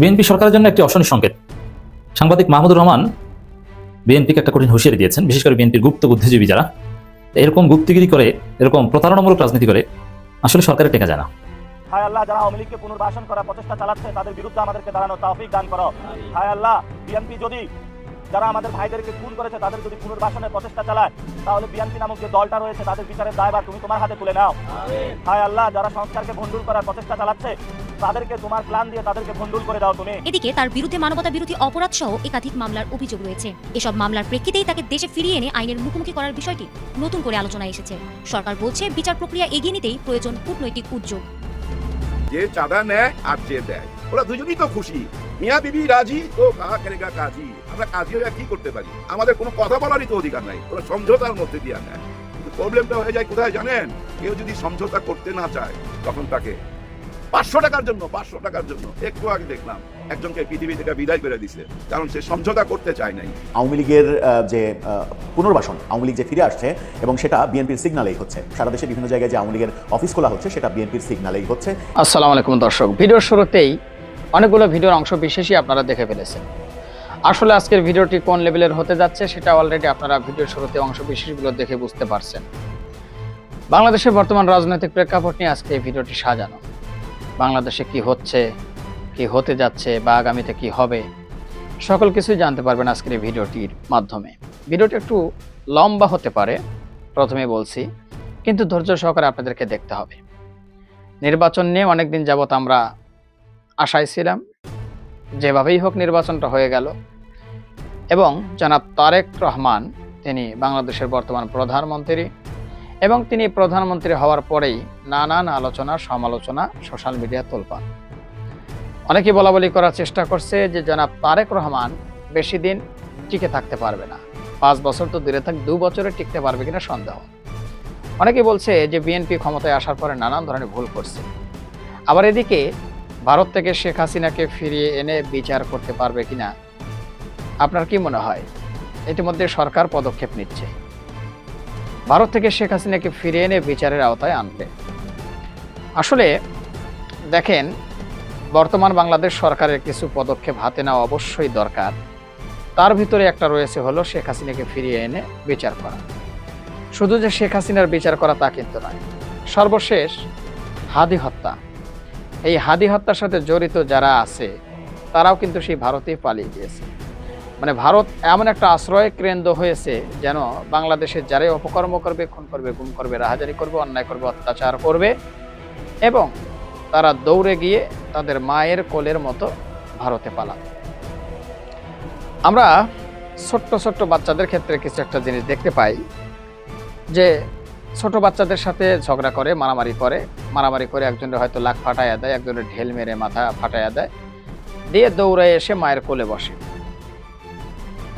BNP সরকারের জন্য একটি অশনি সংকেত। সাংবাদিক মাহমুদুর রহমান বিএনপিকে একটা কঠিন হুঁশিয়ারি দিয়েছেন, বিশেষ করে বিএনপির গুপ্ত বুদ্ধিজীবী যারা। এরকম গুপ্তগিরি করে, এরকম প্রতারণামূলক রাজনীতি করে, আসলে সরকারের টেকা যায় না হায় আল্লাহ, যারা আওয়ামী লীগকে পুনর্বাসন করার প্রচেষ্টা চালাচ্ছে, তাদের বিরুদ্ধে আমাদেরকে দাঁড়ানো তাফিক দান করো। হায় আল্লাহ, বিএনপি যদি যারা আমাদের ভাইদেরকে খুন করেছে তাদের যদি পুনর্বাসনের প্রচেষ্টা চালায় তাহলে বিএনপি নামক যে দলটা রয়েছে তাদের বিচারের দায়বার তুমি তোমার হাতে তুলে নাও। হায় আল্লাহ যারা সংস্কারকে ভণ্ডুল করার প্রচেষ্টা চালাচ্ছে তাদেরকে তোমার প্ল্যান দিয়ে তাদেরকে ভণ্ডুল করে দাও তুমি। এদিকে তার বিরুদ্ধে মানবতা বিরোধী অপরাধ সহ একাধিক মামলার অভিযোগ রয়েছে। এসব মামলার প্রেক্ষিতেই তাকে দেশে ফিরিয়ে এনে আইনের মুখোমুখি করার বিষয়টি নতুন করে আলোচনায় এসেছে। সরকার বলছে বিচার প্রক্রিয়া এগিয়ে নিতেই প্রয়োজন কূটনৈতিক উদ্যোগ। যে চাঁদা নেয় আর যে দেয় ওরা দুজনই তো খুশি। মিয়া বিবি রাজি তো কাহা কেরেগা কাজী? আমরা কাজী হয়ে কি করতে পারি? আমাদের কোনো কথা বলারই তো অধিকার নাই। ওরা সমঝোতার মধ্যে দিয়ে নেয় কিন্তু প্রবলেমটা হয়ে যায় কোথায় জানেন? কেউ যদি সমঝোতা করতে না চায় তখন তাকে পাঁচশো টাকার জন্য পাঁচশো টাকার জন্য একটু আগে দেখলাম একজনকে পৃথিবী থেকে বিদায় করে দিছে। কারণ সে সমঝোতা করতে চায় নাই। আওয়ামী লীগের যে আহ, পুনর্বাসন আওয়ামী লীগ যে ফিরে আসছে এবং সেটা বিএনপির সিগনালেই হচ্ছে। সারা দেশে বিভিন্ন জায়গায় যে আওয়ামী লীগের অফিস খোলা হচ্ছে সেটা বিএনপির সিগনালেই হচ্ছে। আসসালামু আলাইকুম দর্শক। ভিডিওর শুরুতেই অনেকগুলো ভিডিওর অংশ বিশেষই আপনারা দেখে ফেলেছেন। আসলে আজকের ভিডিওটি কোন লেভেলের হতে যাচ্ছে সেটা অলরেডি আপনারা ভিডিওর শুরুতে অংশ বিশেষগুলো দেখে বুঝতে পারছেন। বাংলাদেশের বর্তমান রাজনৈতিক প্রেক্ষাপট নিয়ে আজকে এই ভিডিওটি সাজানো। বাংলাদেশে কি হচ্ছে, কি হতে যাচ্ছে বা আগামীতে কি হবে, সকল কিছুই জানতে পারবেন আজকের এই ভিডিওটির মাধ্যমে। ভিডিওটি একটু লম্বা হতে পারে, প্রথমে বলছি, কিন্তু ধৈর্য সহকারে আপনাদেরকে দেখতে হবে। নির্বাচন নিয়ে অনেকদিন যাবৎ আমরা আশায় ছিলাম যেভাবেই হোক নির্বাচনটা হয়ে গেল। এবং জনাব তারেক রহমান, তিনি বাংলাদেশের বর্তমান প্রধানমন্ত্রী এবং তিনি প্রধানমন্ত্রী হওয়ার পরেই নানান আলোচনা, সমালোচনা সোশ্যাল মিডিয়া তোলপান। অনেকে বলা বলি করার চেষ্টা করছে যে জনাব তারেক রহমান বেশি দিন টিকে থাকতে পারবে না। পাঁচ বছর তো দূরে থাক, দু বছরে টিকতে পারবে কিনা সন্দেহ। অনেকে বলছে যে বিএনপি ক্ষমতায় আসার পরে নানান ধরনের ভুল করছে। আবার এদিকে ভারত থেকে শেখ হাসিনাকে ফিরিয়ে এনে বিচার করতে পারবে কিনা? আপনার কি মনে হয়? ইতিমধ্যে সরকার পদক্ষেপ নিচ্ছে। ভারত থেকে শেখ হাসিনাকে ফিরিয়ে এনে বিচারের আওতায় আনবে। আসলে, দেখেন, বর্তমান বাংলাদেশ সরকারের কিছু পদক্ষেপ হাতে নেওয়া অবশ্যই দরকার। তার ভিতরে একটা রয়েছে হলো শেখ হাসিনাকে ফিরিয়ে এনে বিচার করা। শুধু যে শেখ হাসিনার বিচার করা তা কিন্তু নয়, সর্বশেষ হাদি হত্যা। এই হাদি হত্যার সাথে জড়িত যারা আছে, তারাও কিন্তু সেই ভারতে পালিয়ে গিয়েছে। মানে ভারত এমন একটা আশ্রয় কেন্দ্র হয়েছে যেন বাংলাদেশের যারাই অপকর্ম করবে, খুন করবে, গুম করবে, রাহাজারি করবে, অন্যায় করবে, অত্যাচার করবে এবং তারা দৌড়ে গিয়ে তাদের মায়ের কোলের মতো ভারতে পালাবে। আমরা ছোট্ট ছোট্ট বাচ্চাদের ক্ষেত্রে কিছু একটা জিনিস দেখতে পাই যে ছোট বাচ্চাদের সাথে ঝগড়া করে, মারামারি করে। মারামারি করে একজনের হয়তো লাখ ফাটাইয়া দেয়, একজনের ঢেল মেরে মাথা ফাটাইয়া দেয়। দিয়ে দৌড়ায় এসে মায়ের কোলে বসে।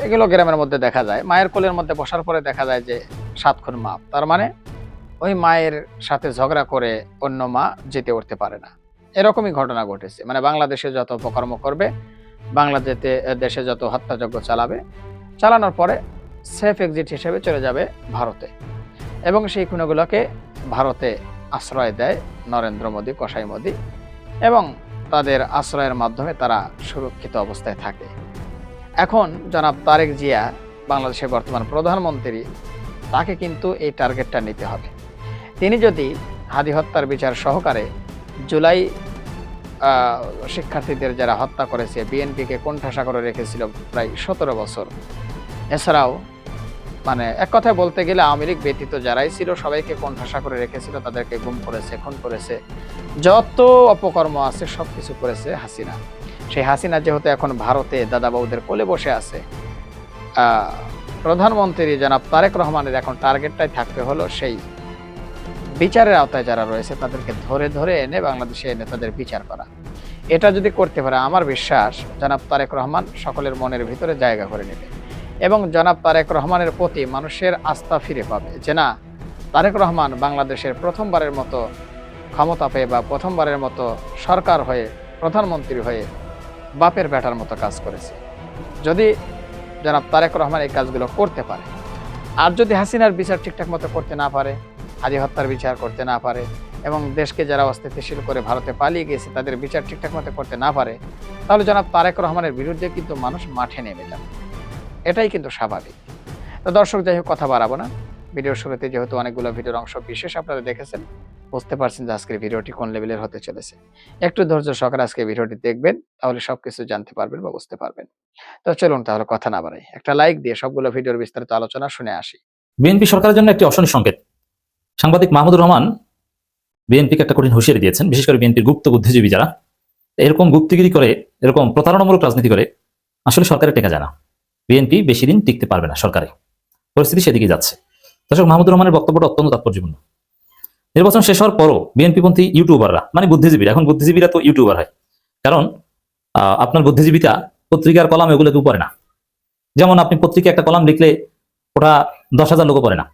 এগুলো গ্রামের মধ্যে দেখা যায়। মায়ের কোলের মধ্যে বসার পরে দেখা যায় যে সাতক্ষণ মাপ। তার মানে ওই মায়ের সাথে ঝগড়া করে অন্য মা যেতে উঠতে পারে না। এরকমই ঘটনা ঘটেছে। মানে বাংলাদেশে যত অপকর্ম করবে, বাংলাদেশে, দেশে যত হত্যাযজ্ঞ চালাবে, চালানোর পরে সেফ এক্সিট হিসেবে চলে যাবে ভারতে। এবং সেই খুনগুলোকে ভারতে আশ্রয় দেয় নরেন্দ্র মোদী, কসাই মোদী এবং তাদের আশ্রয়ের মাধ্যমে তারা সুরক্ষিত অবস্থায় থাকে। এখন জনাব তারেক জিয়া, বাংলাদেশের বর্তমান প্রধানমন্ত্রী, তাকে কিন্তু এই টার্গেটটা নিতে হবে। তিনি যদি হাদি হত্যার বিচার সহকারে জুলাই শিক্ষার্থীদের যারা হত্যা করেছে, বিএনপিকে কোণঠাসা করে রেখেছিল প্রায় সতেরো বছর, এছাড়াও মানে এক কথায় বলতে গেলে আওয়ামী লীগ ব্যতীত যারাই ছিল সবাইকে কোণঠাসা করে রেখেছিল তাদেরকে গুম করেছে, খুন করেছে। যত অপকর্ম আছে সব কিছু করেছে হাসিনা। সেই হাসিনা যেহেতু এখন ভারতে দাদাবাবুদের কোলে বসে আছে প্রধানমন্ত্রী জনাব তারেক রহমানের এখন টার্গেটটাই থাকতে হলো সেই বিচারের আওতায় যারা রয়েছে তাদেরকে ধরে ধরে এনে বাংলাদেশে এনে তাদের বিচার করা। এটা যদি করতে পারে, আমার বিশ্বাস জনাব তারেক রহমান সকলের মনের ভিতরে জায়গা করে নেবে। এবং জনাব তারেক রহমানের প্রতি মানুষের আস্থা ফিরে পাবে। যে না, তারেক রহমান বাংলাদেশের প্রথমবারের মতো ক্ষমতা পেয়ে বা প্রথমবারের মতো সরকার হয়ে, প্রধানমন্ত্রী হয়ে বাপের বেটার মতো কাজ করেছে। যদি জনাব তারেক রহমান এই কাজগুলো করতে পারে, আর যদি হাসিনার বিচার ঠিকঠাক মতো করতে না পারে, হাজি হত্যার বিচার করতে না পারে, এবং দেশকে যারা অস্থিতিশীল করে ভারতে পালিয়ে গেছে, তাদের বিচার ঠিকঠাক মতো করতে না পারে, তাহলে জনাব তারেক রহমানের বিরুদ্ধে কিন্তু মানুষ মাঠে নেমে যাবে। এটাই কিন্তু স্বাভাবিক। তো দর্শক, যাই হোক, কথা বাড়াবো না। ভিডিওর শুরুতে যেহেতু অনেকগুলো ভিডিওর অংশ বিশেষ আপনারা দেখেছেন, বুঝতে পারছেন যে আজকের ভিডিওটি কোন লেভেলের হতে চলেছে। একটু ধৈর্য সহকারে আজকে ভিডিওটি দেখবেন, তাহলে সবকিছু জানতে পারবেন বা বুঝতে পারবেন। তো চলুন তাহলে কথা না বাড়াই। একটা লাইক দিয়ে সবগুলো ভিডিওর বিস্তারিত আলোচনা শুনে আসি। বিএনপি সরকারের জন্য একটি অশনি সংকেত। সাংবাদিক মাহমুদুর রহমান বিএনপিকে একটা কঠিন হুঁশিয়ারি দিয়েছেন, বিশেষ করে বিএনপির গুপ্ত বুদ্ধিজীবী যারা। এরকম গুপ্তগিরি করে, এরকম প্রতারণামূলক রাজনীতি করে, আসলে সরকারে টেকা যায় না বিএনপি বেশি দিন টিকতে পারবে না সরকারে। পরিস্থিতি সেদিকে যাচ্ছে। দর্শক, মাহমুদুর রহমানের বক্তব্যটা অত্যন্ত তাৎপর্যপূর্ণ। নির্বাচন শেষ হওয়ার পরও বিএনপিপন্থী ইউটিউবাররা মানে বুদ্ধিজীবীরা, এখন বুদ্ধিজীবীরা তো ইউটিউবার হয়। কারণ আপনার বুদ্ধিজীবিতা পত্রিকার কলাম এগুলো কেউ পড়ে না। যেমন আপনি পত্রিকা একটা কলাম লিখলে ওটা দশ হাজার লোকও পড়ে না।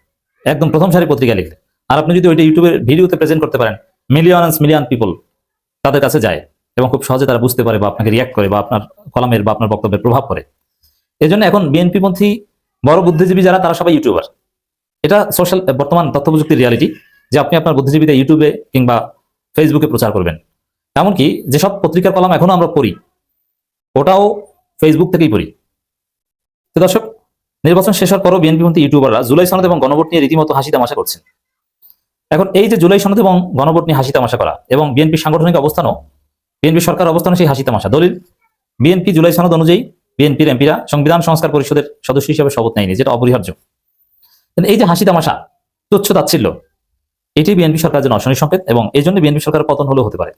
একদম প্রথম সারি পত্রিকা লিখলে। আর আপনি যদি ওইটা ইউটিউবের ভিডিওতে প্রেজেন্ট করতে পারেন মিলিয়নস মিলিয়ন পিপল তাদের কাছে যায় এবং খুব সহজে তারা বুঝতে পারে বা আপনাকে রিয়াক্ট করে বা আপনার কলামের বা আপনার বক্তব্যের প্রভাব পড়ে। এই জন্য এখন বিএনপি পন্থী বড় বুদ্ধিজীবী যারা, তারা সবাই ইউটিউবার এটা সোশ্যাল বর্তমান তথ্য প্রযুক্তির রিয়ালিটি যে আপনি আপনার বুদ্ধিজীবীতে ইউটিউবে কিংবা ফেসবুকে প্রচার করবেন। এমনকি যেসব পত্রিকার কলাম এখনও আমরা পড়ি, ওটাও ফেসবুক থেকেই পড়ি। তো দর্শক, নির্বাচন শেষ হওয়ার পরও বিএনপি পন্থী ইউটিউবাররা জুলাই সনদ এবং গণভোট নিয়ে রীতিমতো হাসি তামাশা করছেন। এখন এই যে জুলাই সনদ এবং গণভোট নিয়ে হাসি তামাশা করা এবং বিএনপি সাংগঠনিক অবস্থানও বিএনপি সরকার অবস্থানও সেই হাসি তামাশা। দলিল বিএনপি জুলাই সনদ অনুযায়ী বিএনপির এমপিরা সংবিধান সংস্কার পরিষদের সদস্য হিসেবে শপথ নেয়নি, যেটা অপরিহার্য। এই যে হাসি তামাশা, তুচ্ছ তাচ্ছিল্য, এটি বিএনপি সরকারের জন্য অশনি সংকেত এবং এই জন্য বিএনপি সরকারের পতন হলেও হতে পারে।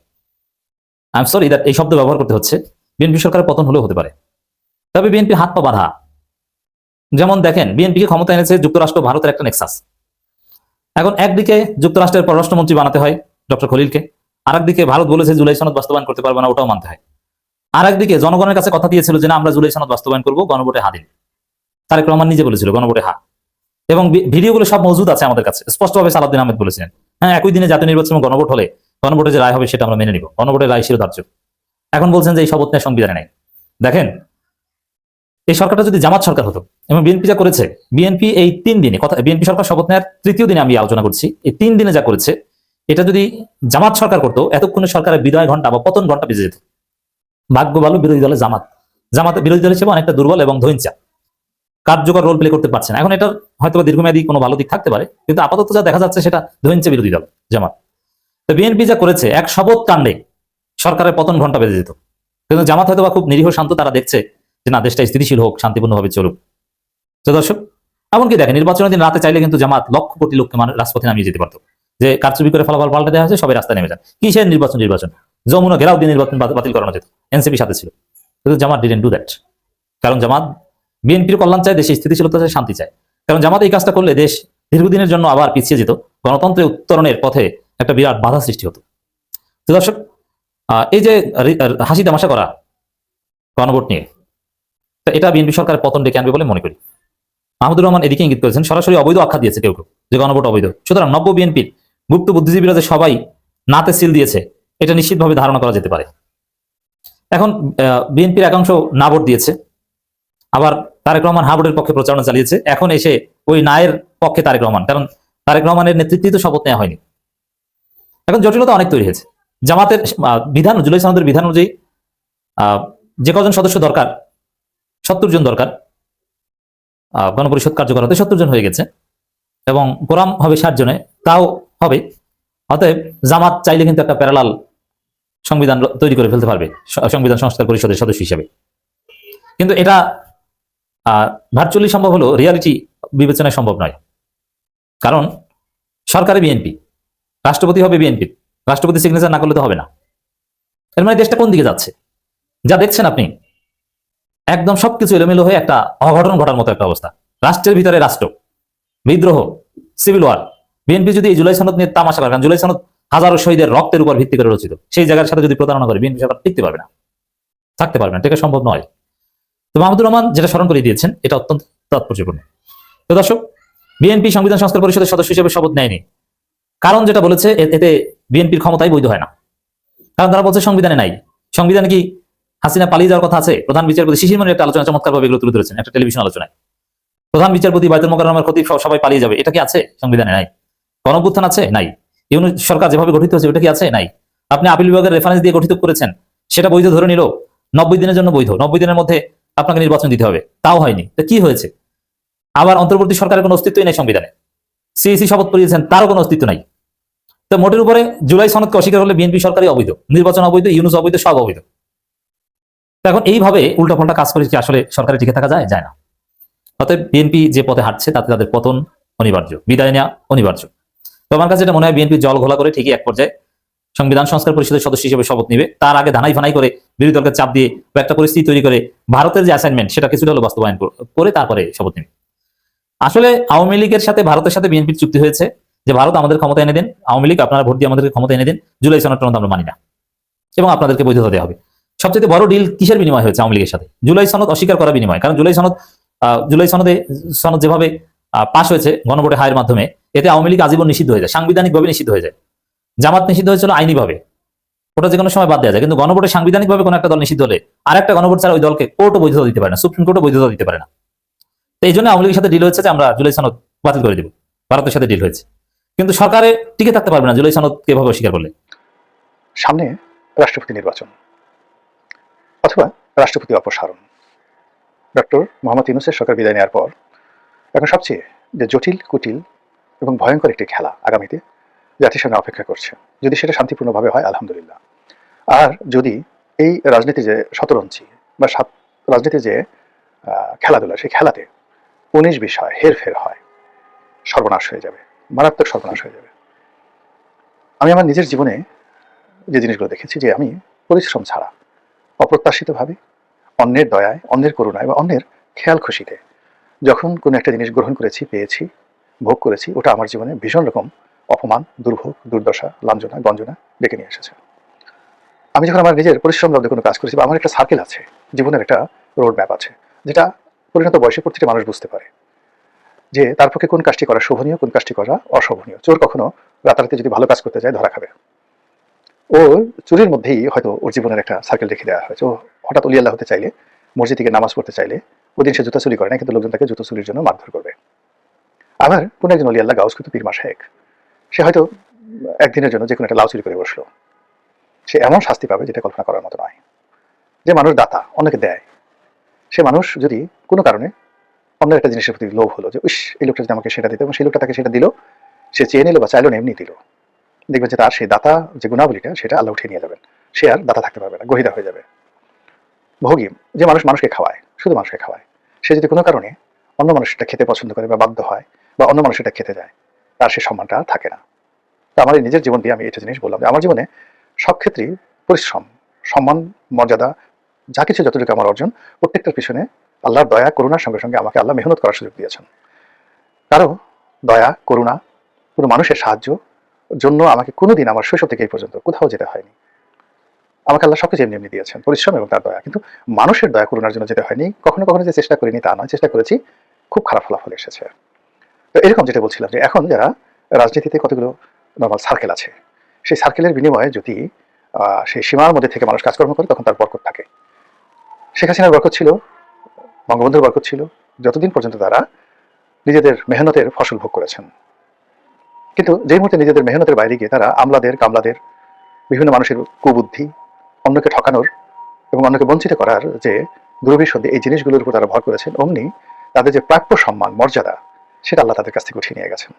আই এম সরি এই শব্দ ব্যবহার করতে হচ্ছে। বিএনপি সরকারের পতন হলেও হতে পারে। তবে বিএনপি হাত পা বাঁধা। যেমন দেখেন, বিএনপিকে ক্ষমতা এনেছে যুক্তরাষ্ট্র, ভারতের একটা নেক্সাস। এখন একদিকে যুক্তরাষ্ট্রের পররাষ্ট্রমন্ত্রী বানাতে হয় ডক্টর খলিলকে আর একদিকে ভারত বলেছে জুলাই সনদ বাস্তবায়ন করতে পারবে না, ওটাও মানতে হয়। আর একদিকে জনগণের কাছে কথা দিয়েছিল যে আমরা জুলাই সনদ বাস্তবায়ন করব, গণভোটে হা তারেক রহমান নিজে বলেছিল, গণভোটে হা এবং ভিডিওগুলো সব মজুদ আছে আমাদের কাছে। স্পষ্টভাবে সালাউদ্দিন আহমেদ বলেছিলেন হ্যাঁ একই দিনে জাতীয় নির্বাচন গণভোট হলে গণভোটে যে রায় হবে সেটা আমরা মেনে নিব। গণভোটের রায় ছিল শিরোধার্য। এখন বলছেন যে এই শপথ নেয় সংবিধানে নেই। দেখেন, এই সরকারটা যদি জামাত সরকার হতো, এবং বিএনপি যা করেছে, বিএনপি এই তিন দিনে, কথা বিএনপি সরকার শপথ নেওয়ার তৃতীয় দিনে আমি আলোচনা করছি, এই তিন দিনে যা করেছে, এটা যদি জামাত সরকার করতো, এতক্ষণে সরকারের বিদায় ঘণ্টা বা পতন ঘণ্টা বেজে যেত। ভাগ্য ভালো বিরোধী দলের জামাত। জামাত বিরোধী দল হিসেবে অনেকটা দুর্বল এবং ধৈঞ্চা কার্যকর রোল প্লে করতে পারছে না। এখন এটা হয়তো দীর্ঘমেয়াদী কোনো ভালো দিক থাকতে পারে, কিন্তু আপাতত যা দেখা যাচ্ছে সেটা ধৈঞ্চা বিরোধী দল, জামাত। তো বিএনপি যা করেছে, এক শপথ কাণ্ডে সরকারের পতন ঘণ্টা বেজে যেত। কিন্তু জামাত হয়তো বা খুব নিরীহ শান্ত, তারা দেখছে যে না, দেশটা স্থিতিশীল হোক, শান্তিপূর্ণভাবে চলুক। তো দর্শক, এমনকি দেখেন, নির্বাচনের দিন রাতে চাইলে কিন্তু জামাত লক্ষ কোটি লোককে মানুষ রাজপথে নামিয়ে যেতে পারতো। যে কারচুপি করে ফলাফল পাল্টে দেওয়া হয়েছে, সবাই রাস্তায় নেমে যান। কিসের নির্বাচন নির্বাচন? যমুনা ঘেরাও দিয়ে নির্বাচন বাতিল করানো যেত। এনসিপি সাথে ছিল। কিন্তু জামাত ডিডেন্ট ডু দ্যাট কারণ জামাত, বিএনপির কল্যাণ চায় দেশে স্থিতিশীলতা চায়, শান্তি চায়। কারণ জামাত এই কাজটা করলে দেশ দীর্ঘদিনের জন্য আবার পিছিয়ে যেত। গণতন্ত্রের উত্তরণের পথে একটা বিরাট বাধা সৃষ্টি হতো। তো দর্শক এই যে হাসি তামাশা করা গণভোট নিয়ে, তো এটা বিএনপি সরকারের পতন ডেকে আনবে বলে মনে করি। মাহমুদুর রহমান এদিকে ইঙ্গিত করেছেন, সরাসরি অবৈধ আখ্যা দিয়েছে কেউ কেউ যে গণভোট অবৈধ। সুতরাং নব্য বিএনপির গুপ্ত বুদ্ধিজীবীরা যে সবাই নাতে সিল দিয়েছে এটা নিশ্চিতভাবে ধারণা করা যেতে পারে। এখন বিএনপির একাংশ না ভোট দিয়েছে, আবার তারেক রহমান হা ভোটের পক্ষে প্রচারণা চালিয়েছে। এখন এসে ওই নায়ের পক্ষে তারেক রহমান, কারণ তারেক রহমানের নেতৃত্বে তো শপথ নেওয়া হয়নি। এখন জটিলতা অনেক তৈরি হয়েছে। জামাতের বিধান, জুলাই সনদের বিধান অনুযায়ী যে কজন সদস্য দরকার, সত্তর জন দরকার গণপরিষদ কার্যকর হতে সত্তর জন হয়ে গেছে, এবং কোরাম হবে ষাট জনে, তাও হবে। অতএব জামাত চাইলে কিন্তু একটা প্যারালাল সংবিধান তৈরি করে ফেলতে পারবে সংবিধান সংস্কার পরিষদের সদস্য হিসেবে। কিন্তু এটা ভার্চুয়ালি সম্ভব হলো রিয়ালিটি বিবেচনায় সম্ভব নয়। কারণ সরকারে বিএনপি রাষ্ট্রপতি হবে বিএনপি রাষ্ট্রপতি সিগনেচার না করলে তো হবে না। এর মানে দেশটা কোন দিকে যাচ্ছে? যা দেখছেন আপনি, একদম সবকিছু এলোমেলো হয়ে একটা অঘটন ঘটার মতো একটা অবস্থা। রাষ্ট্রের ভিতরে রাষ্ট্র, বিদ্রোহ সিভিল ওয়ার বিএনপি যদি এই জুলাই সনদ নিয়ে তামাশা করে, কারণ জুলাই সনদ হাজারো শহীদের রক্তের উপর ভিত্তি করে রচিত। সেই জায়গার সাথে যদি প্রতারণা করে, বিএনপি সরকার টিকতে পারবে না। থাকতে পারবে না, এটা সম্ভব নয়। তো মাহমুদুর রহমান যেটা স্মরণ করে দিয়েছেন, এটা অত্যন্ত তাৎপর্যপূর্ণ। তো দর্শক, বিএনপি সংবিধান সংস্কার পরিষদের সদস্য হিসেবে শপথ নেয়নি। কারণ যেটা বলেছে এতে বিএনপির ক্ষমতাই বৈধ হয় না। কারণ তারা বলছে সংবিধানে নাই। সংবিধানে কি হাসিনা পালিয়ে যাওয়ার কথা আছে? প্রধান বিচারপতি শিশির মনের একটা আলোচনা চমৎকার ভাবে এগুলো তুলে ধরেছেন, একটা টেলিভিশন আলোচনায়। প্রধান বিচারপতি বাইতুল খতিব সব- সবাই পালিয়ে যাবে, এটা কি আছে? সংবিধানে নাই। গণপুত্থান আছে? নাই। ইউনিট সরকার যেভাবে গঠিত হয়েছে, ওটা কি আছে? নাই। আপনি আপিল বিভাগের রেফারেন্স দিয়ে গঠিত করেছেন, সেটা বৈধ ধরে নিল। নব্বই দিনের জন্য বৈধ। নব্বই দিনের মধ্যে আপনাকে নির্বাচন দিতে হবে। তাও হয়নি। তো কি হয়েছে? আবার অন্তর্বর্তী সরকারের কোনো অস্তিত্বই নেই সংবিধানে। সিএসি শপথ পড়িয়েছেন, তারও কোনো অস্তিত্ব নাই। তো মোটের উপরে জুলাই সনদকে অস্বীকার করলে বিএনপি সরকারই অবৈধ। নির্বাচন অবৈধ, ইউনুস অবৈধ, সব অবৈধ। এখন এইভাবে উল্টাপাল্টা কাজ করে আসলে সরকারে টিকে থাকা যায়? যায় না। অতএব বিএনপি যে পথে হাঁটছে, তাতে তাদের পতন অনিবার্য। বিদায় নেওয়া অনিবার্য। তো আমার কাছে এটা মনে হয়, বিএনপি জল ঘোলা করে ঠিকই এক পর্যায়ে সংবিধান সংস্কার পরিষদের সদস্য হিসেবে শপথ নিবে। তার আগে ধানাই ফানাই করে বিরোধী দলকে চাপ দিয়ে একটা পরিস্থিতি তৈরি করে ভারতের যে অ্যাসাইনমেন্ট সেটা কিছুটা হলো বাস্তবায়ন কর- তারপরে শপথ নিবে। আসলে আওয়ামী লীগের সাথে ভারতের সাথে বিএনপির চুক্তি হয়েছে যে ভারত আমাদের ক্ষমতা এনে দিন, আওয়ামী লীগ আপনারা ভোট দিয়ে আমাদেরকে ক্ষমতা এনে দিন, জুলাই সনদ আমরা মানি না। এবং আপনাদেরকে বৈধতা দেওয়া হবে। সবচেয়ে বড় ডিল কিসের বিনিময় হয়েছে আওয়ামী লীগের সাথে? জুলাই সনদ অস্বীকার করা বিনিময়। কারণ জুলাই সনদ জুলাই সনদে, সনদ যেভাবে পাশ হয়েছে গণভোটে হায়ের মাধ্যমে এতে আওয়ামী লীগ আজীবন নিষিদ্ধ হয়ে যায়, সাংবিধানিকভাবে নিষিদ্ধ হয়ে যায়। জামাত নিষিদ্ধ হয়েছিল আইনিভাবে। ওটা যে কোনো সময় বাদ দেওয়া যায়, কিন্তু গণভোটে সাংবিধানিকভাবে কোনো একটা দল নিষিদ্ধ হলে আর একটা গণভোট ছাড়া ওই দলকে কোর্টও বৈধতা দিতে পারে না, সুপ্রিম কোর্টও বৈধতা দিতে পারে না। তো এই জন্য আওয়ামী লীগের সাথে ডিল হয়েছে যে আমরা জুলাই সনদ বাতিল করে দিব, ভারতের সাথে ডিল হয়েছে। কিন্তু সরকারে টিকে থাকতে পারবে না জুলাই সনদ এভাবে অস্বীকার করলে। সামনে রাষ্ট্রপতি নির্বাচন অথবা রাষ্ট্রপতি অপসারণ। ডক্টর মোহাম্মদ ইউনুসের সরকার বিদায় নেওয়ার পর এখন সবচেয়ে যে জটিল, কুটিল এবং ভয়ঙ্কর একটি খেলা আগামীতে জাতিসংঘ অপেক্ষা করছে। যদি সেটা শান্তিপূর্ণভাবে হয়, আলহামদুলিল্লাহ। আর যদি এই রাজনীতি যে শতরঞ্চি বা সাত রাজনীতির যে খেলাধুলা, সেই খেলাতে উনিশ বিষয় হেরফের হয়, সর্বনাশ হয়ে যাবে, মারাত্মক সর্বনাশ হয়ে যাবে। আমি আমার নিজের জীবনে যে জিনিসগুলো দেখেছি যে আমি পরিশ্রম ছাড়া, অপ্রত্যাশিতভাবে, অন্যের দয়ায়, অন্যের করুণায় বা অন্যের খেয়াল খুশিতে যখন কোনো একটা জিনিস গ্রহণ করেছি, পেয়েছি ভোগ করেছি, ওটা আমার জীবনে ভীষণ রকম অপমান, দুর্ভোগ, দুর্দশা, লাঞ্ছনা, গঞ্জনা ডেকে নিয়ে এসেছে। আমি যখন আমার নিজের পরিশ্রম লব্ধে কোনো কাজ করেছি বা আমার একটা সার্কেল আছে, জীবনের একটা রোড ম্যাপ আছে, যেটা পরিণত বয়সে প্রতিটি মানুষ বুঝতে পারে যে তার পক্ষে কোন কাজটি করা শোভনীয়, কোন কাজটি করা অশোভনীয়। চোর কখনো রাতারাতি যদি ভালো কাজ করতে যায় ধরা খাবে। ও চুরির মধ্যেই হয়তো ওর জীবনের একটা সার্কেল রেখে দেওয়া হয়েছে। ও হঠাৎ অলি আল্লাহ হতে চাইলে, মসজিদ থেকে নামাজ পড়তে চাইলে, ওদিন সে জুতা চুরি করে না, কিন্তু লোকজন তাকে জুতো চুরির জন্য মারধর করবে। আবার কোন একজন অলি আল্লাহ গাউস কিন্তু পীর মাসায়েক সে হয়তো একদিনের জন্য যে কোনো একটা লাউ চুরি করে বসল। সে এমন শাস্তি পাবে যেটা কল্পনা করার মতো নয়। যে মানুষ দাতা, অন্যকে দেয়। সে মানুষ যদি কোনো কারণে অন্য একটা জিনিসের প্রতি লোভ হলো, যে ইস এই লোকটা যদি আমাকে সেটা দিত এবং সেই লোকটা তাকে সেটা দিল, সে চেয়ে নিল বা চাইলো এমনি দিল। দেখবেন যে তার সেই দাতা যে গুণাবলীটা, সেটা আল্লাহ উঠিয়ে নিয়ে যাবেন। সে আর দাতা থাকতে পারবে না গহিদা হয়ে যাবে। ভোগী, যে মানুষ মানুষকে খাওয়ায়, শুধু মানুষকে খাওয়ায়। সে যদি কোনো কারণে অন্য মানুষটা খেতে পছন্দ করে বা বাধ্য হয় বা অন্য মানুষ সেটা খেতে যায় তার সে সম্মানটা থাকে না। তো আমার নিজের জীবন দিয়ে আমি এটা জিনিস বললাম আমার জীবনে সব ক্ষেত্রেই পরিশ্রম, সম্মান, মর্যাদা, যা কিছু যতটুকু আমার অর্জন, প্রত্যেকটার পিছনে আল্লাহর দয়া, করুণার সঙ্গে সঙ্গে আমাকে আল্লাহ মেহনত করার সুযোগ দিয়েছেন। কারও দয়া, করুণা, কোনো মানুষের সাহায্য জন্য আমাকে কোনোদিন আমার শৈশব থেকে এই পর্যন্ত কোথাও যেতে হয়নি। আমাকে আল্লাহ সবকিছু এমনি এমনি দিয়েছেন, পরিশ্রম এবং তার দয়া। কিন্তু মানুষের দয়া, করুণার জন্য যেতে হয়নি, কখনো কখনো যে চেষ্টা করিনি তা নয়, চেষ্টা করেছি, খুব খারাপ ফলাফল এসেছে। তো এরকম যেটা বলছিলাম যে এখন যারা রাজনীতিতে কতগুলো নর্মাল সার্কেল আছে, সেই সার্কেলের বিনিময়ে যদি সেই সীমার মধ্যে থেকে মানুষ কাজকর্ম করে, তখন তার বরকত থাকে। শেখ হাসিনার বরকত ছিল, বঙ্গবন্ধুর বরকত ছিল, যতদিন পর্যন্ত তারা নিজেদের মেহনতের ফসল ভোগ করেছেন। কিন্তু যেই মুহূর্তে নিজেদের মেহনতের বাইরে গিয়ে তারা আমলাদের, কামলাদের, বিভিন্ন মানুষের কুবুদ্ধি, অন্যকে ঠকানোর এবং অন্যকে বঞ্চিত করার যে দুরভিসন্ধি, এই জিনিসগুলোর উপর তারা ভর করেছেন, অমনি তাদের যে প্রাপ্য সম্মান, মর্যাদা সেটা আল্লাহ তাদের কাছ থেকে উঠিয়ে নিয়ে গেছেন।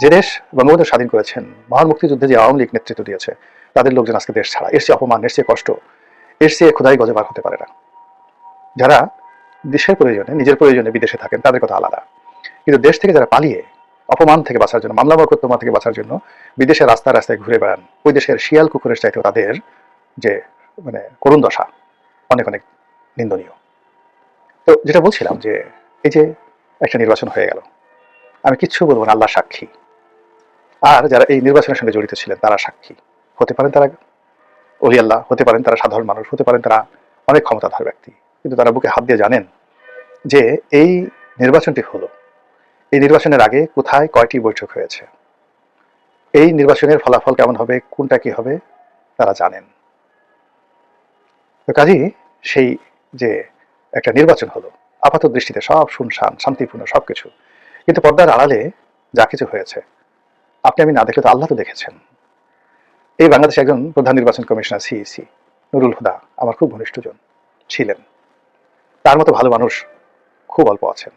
যে দেশ বঙ্গবন্ধু স্বাধীন করেছেন, মহান মুক্তিযুদ্ধে যে আওয়ামী লীগ নেতৃত্ব দিয়েছে, তাদের লোকজন আজকে দেশ ছাড়া। এর চেয়ে অপমান, এর চেয়ে কষ্ট, এর চেয়ে ক্ষুদাই গজবার হতে পারে না। যারা দেশের প্রয়োজনে, নিজের প্রয়োজনে বিদেশে থাকেন, তাদের কথা আলাদা। কিন্তু দেশ থেকে যারা পালিয়ে, অপমান থেকে বাঁচার জন্য, মামলা মকদ্দমা থেকে বাঁচার জন্য বিদেশের রাস্তায় রাস্তায় ঘুরে বেড়ান, ওই দেশের শিয়াল কুকুরের চাইতেও তাদের যে মানে করুণ দশা, অনেক অনেক নিন্দনীয়। তো যেটা বলছিলাম যে, এই যে একটা নির্বাচন হয়ে গেল। আমি কিচ্ছু বলব না, আল্লাহ সাক্ষী। আর যারা এই নির্বাচনের সঙ্গে জড়িত ছিলেন, তারা সাক্ষী। হতে পারেন তারা অলি আল্লাহ, হতে পারেন তারা সাধারণ মানুষ, হতে পারেন তারা অনেক ক্ষমতাধর ব্যক্তি। কিন্তু তারা বুকে হাত দিয়ে জানেন যে এই নির্বাচনটি হলো। এই নির্বাচনের আগে কোথায় কয়টি বৈঠক হয়েছে? এই নির্বাচনের ফলাফল কেমন হবে, কোনটা কি হবে, তারা জানেন। তো সেই যে একটা নির্বাচন হলো আপাত দৃষ্টিতে সব শুনশান, শান্তিপূর্ণ সবকিছু। কিন্তু পর্দার আড়ালে যা কিছু হয়েছে, আপনি আমি না দেখলে তো আল্লাহ তো দেখেছেন। এই বাংলাদেশে একজন প্রধান নির্বাচন কমিশনার, সিইসি, নুরুল হুদা, আমার খুব ঘনিষ্ঠজন ছিলেন। তার মতো ভালো মানুষ খুব অল্প আছেন।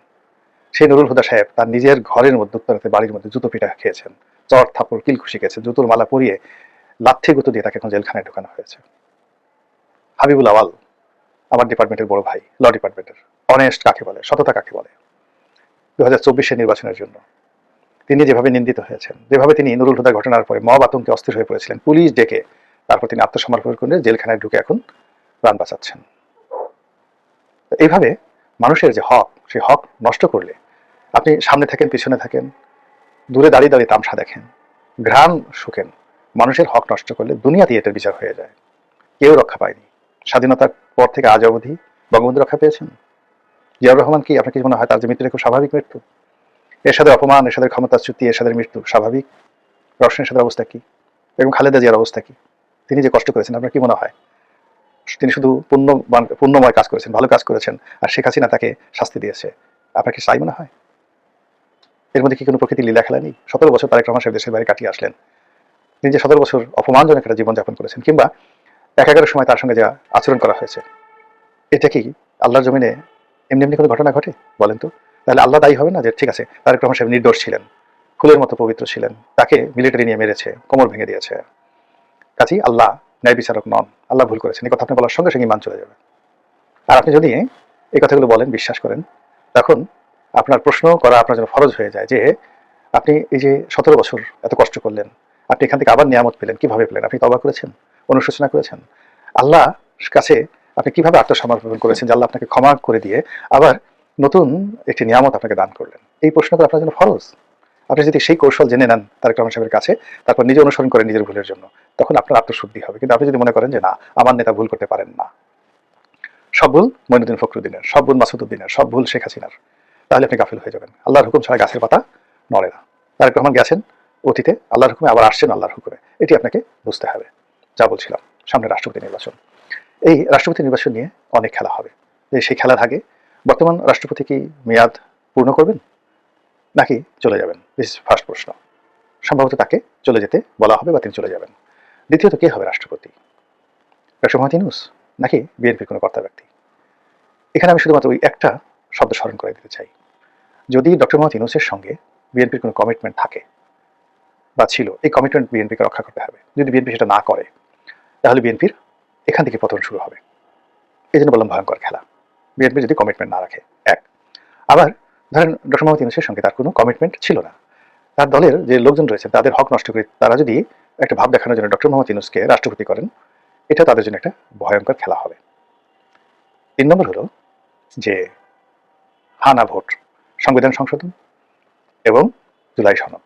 সেই নুরুল হুদা সাহেব তার নিজের ঘরের মধ্যে, উত্তরাতে বাড়ির মধ্যে জুতো পিঠা খেয়েছেন, চর থাপড় কিলখুশি খেয়েছেন জুতোর মালা পরিয়ে লাথি গুতো দিয়ে তাকে এখন জেলখানায় ঢোকানো হয়েছে। হাবিবুল আওয়াল, আমার ডিপার্টমেন্টের বড় ভাই ল ডিপার্টমেন্টের অনেস্ট কাকে বলে, সততা কাকে বলে? দু হাজার চব্বিশের নির্বাচনের জন্য। তিনি যেভাবে নিন্দিত হয়েছেন, যেভাবে তিনি নুরুল হুদার ঘটনার পরে মব আতঙ্কে অস্থির হয়ে পড়েছিলেন, পুলিশ ডেকে তারপর তিনি আত্মসমর্পণ করে জেলখানায় ঢুকে এখন প্রাণ বাঁচাচ্ছেন। এইভাবে মানুষের যে হক, সেই হক নষ্ট করলে আপনি সামনে থাকেন, পিছনে থাকেন, দূরে দাঁড়িয়ে দাঁড়িয়ে তামসা দেখেন, ঘ্রাণ শুকেন, মানুষের হক নষ্ট করলে দুনিয়াতে এটার বিচার হয়ে যায়। কেউ রক্ষা পায়নি। স্বাধীনতার পর থেকে আজ অবধি বঙ্গবন্ধু রক্ষা পেয়েছেন? জিয়াউর রহমান কি আপনার কি মনে হয় তার যে মৃত্যুটা খুব স্বাভাবিক মৃত্যু? এরশাদের অপমান, এরশাদের ক্ষমতাচ্যুতি এরশাদের মৃত্যু স্বাভাবিক? রওশন এরশাদের অবস্থা কি? এবং খালেদা জিয়ার অবস্থা কি? তিনি যে কষ্ট করেছেন, আপনার কি মনে হয়? তিনি শুধু পুণ্য পুণ্যময় কাজ করেছেন, ভালো কাজ করেছেন, আর শেখ হাসিনা তাকে শাস্তি দিয়েছে। আপনার কি তাই মনে হয়? এর মধ্যে কি কোনো প্রকৃতি লীলা খেলা নেই? সতেরো বছর তারেক রহমান সাহেব দেশের বাইরে কাটিয়ে আসলেন। তিনি যে সতেরো বছর অপমানজনক একটা জীবনযাপন করেছেন, কিংবা এক এগারোর সময় তার সঙ্গে যা আচরণ করা হয়েছে, এটা কি আল্লাহর জমিনে এমনি এমনি কোনো ঘটনা ঘটে? বলেন তো। তাহলে আল্লাহ দায়ী হবে না যে, ঠিক আছে, তারেক রহমান সাহেব নির্দোষ ছিলেন, ফুলের মতো পবিত্র ছিলেন, তাকে মিলিটারি নিয়ে মেরেছে, কোমর ভেঙে দিয়েছে। কাজেই আল্লাহ ন্যায় বিচারক নন, আল্লাহ ভুল করেছেন, এই কথা আপনি বলার সঙ্গে সঙ্গে ইমান চলে যাবে। আর আপনি যদি এই কথাগুলো বলেন, বিশ্বাস করেন, তখন আপনার প্রশ্ন করা আপনার জন্য ফরজ হয়ে যায় যে, আপনি এই যে সতেরো বছর এত কষ্ট করলেন, আপনি এখান থেকে আবার নিয়ামত পেলেন, কীভাবে পেলেন? আপনি তবা করেছেন? অনুশোচনা করেছেন? আল্লাহ কাছে আপনি কীভাবে আত্মসমর্পণ করেছেন যে আল্লাহ আপনাকে ক্ষমা করে দিয়ে আবার নতুন একটি নিয়ামত আপনাকে দান করলেন? এই প্রশ্নটা আপনার জন্য ফরজ। আপনি যদি সেই কৌশল জেনে নেন তারেক রহমান সাহেবের কাছে, তারপর নিজে অনুসরণ করেন নিজের ভুলের জন্য, তখন আপনার আত্মশুদ্ধি হবে। কিন্তু আপনি যদি মনে করেন যে না, আমার নেতা ভুল করতে পারেন না। সব ভুল মইনুদ্দিন ফখরুদ্দিনের, সব ভুল মাসুদুদ্দিনের সব ভুল শেখ হাসিনার। তাহলে আপনি গাফিল হয়ে যাবেন। আল্লাহর হুকুম ছাড়া গাছের পাতা নড়ে না। তারেক রহমান গেছেন অতীতে, আল্লাহর হুকুমে আবার আসছেন আল্লাহর হুকুমে। এটি আপনাকে বুঝতে হবে। যা বলছিলাম, সামনে রাষ্ট্রপতি নির্বাচন। এই রাষ্ট্রপতি নির্বাচন নিয়ে অনেক খেলা হবে। সেই খেলার আগে বর্তমান রাষ্ট্রপতি কি মেয়াদ পূর্ণ করবেন? নাকি চলে যাবেন? দিস ফার্স্ট প্রশ্ন। সম্ভবত তাকে চলে যেতে বলা হবে বা তিনি চলে যাবেন। দ্বিতীয়ত, কে হবে রাষ্ট্রপতি? ডক্টর ইউনুস নাকি বিএনপির কোনো কর্তা ব্যক্তি? এখানে আমি শুধুমাত্র ওই একটা শব্দ স্মরণ করে দিতে চাই। যদি ডক্টর মোহাম্মদ ইউনুসের সঙ্গে বিএনপির কোনো কমিটমেন্ট থাকে বা ছিল, এই কমিটমেন্ট বিএনপিকে রক্ষা করতে হবে। যদি বিএনপি সেটা না করে, তাহলে বিএনপির এখান থেকে পতন শুরু হবে। এই জন্য বললাম ভয়ঙ্কর খেলা। বিএনপি যদি কমিটমেন্ট না রাখে, এক। আবার ধরেন ডক্টর মোহাম্মদ ইউনুসের সঙ্গে তার কোনো কমিটমেন্ট ছিল না। তার দলের যে লোকজন রয়েছে, তাদের হক নষ্ট করে তারা যদি একটা ভাব দেখানোর জন্য ডক্টর মোহাম্মদ ইউনুসকে রাষ্ট্রপতি করেন, এটা তাদের জন্য একটা ভয়ঙ্কর খেলা হবে। তিন নম্বর হলো যে, হানা ভোট, সংবিধান সংশোধন এবং জুলাই সনদ।